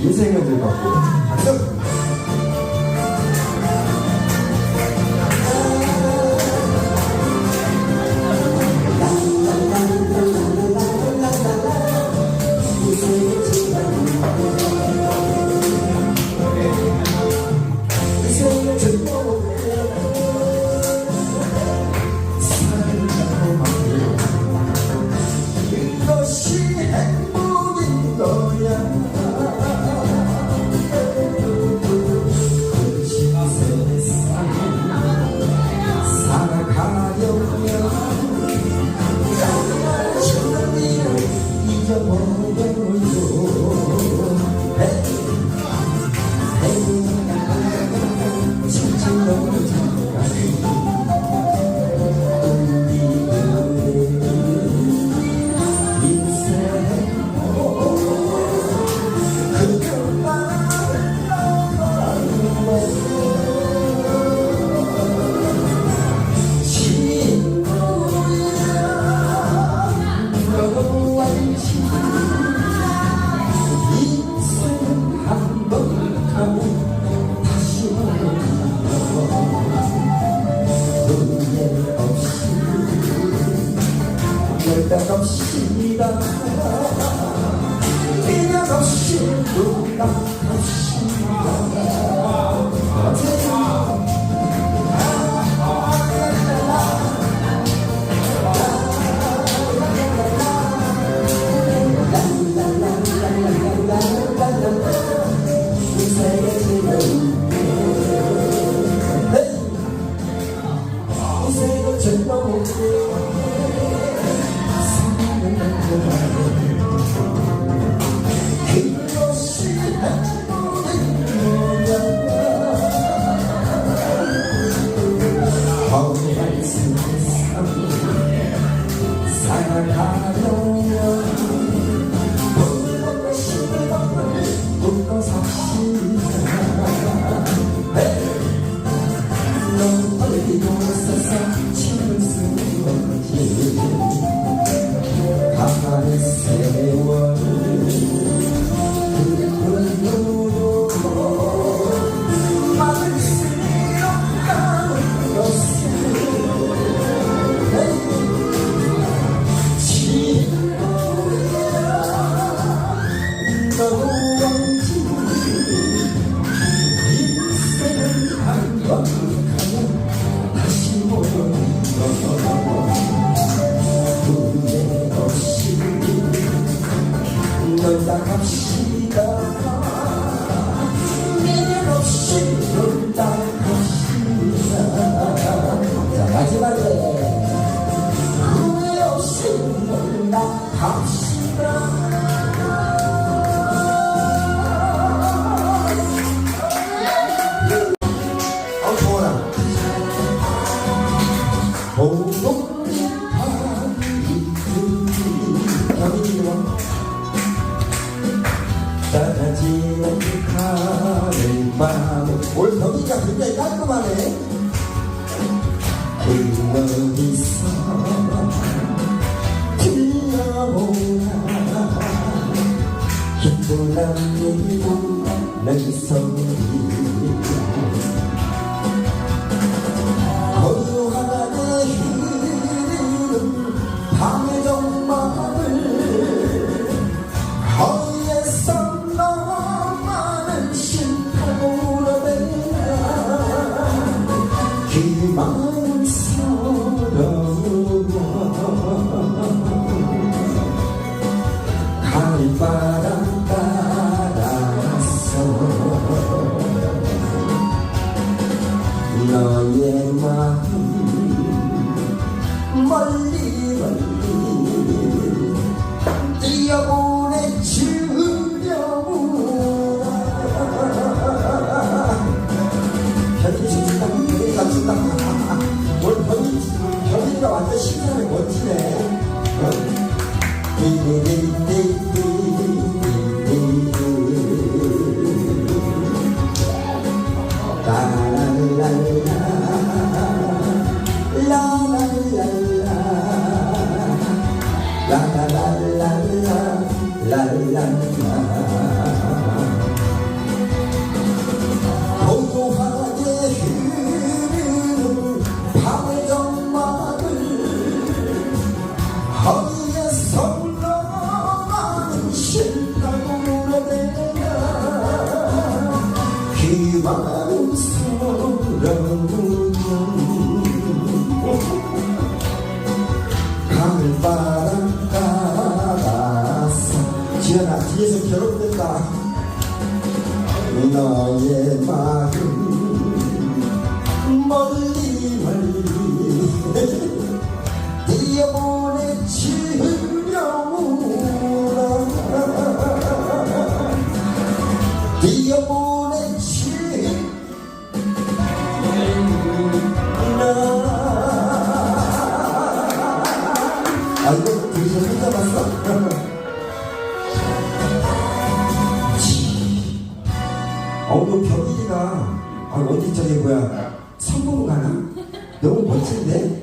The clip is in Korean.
인생을 들받고 박수! 미련 없이 미련 없이 눈 떠나지 않는 마음. 오늘 변기가 굉장히 깔끔하네 그놈 있어. 물바람 따라갔어 너의 마음 멀리 멀리 뛰어보내 주려고 변이 죽다 변이 죽다 뭘 변이 변이가 완전 시간을 멋지네 띠리리띠 너의 마음 멀리 멀리 뛰어보내치는 영우라 뛰어보 아 저기 뭐야 성공 가나? 너무 멋진데?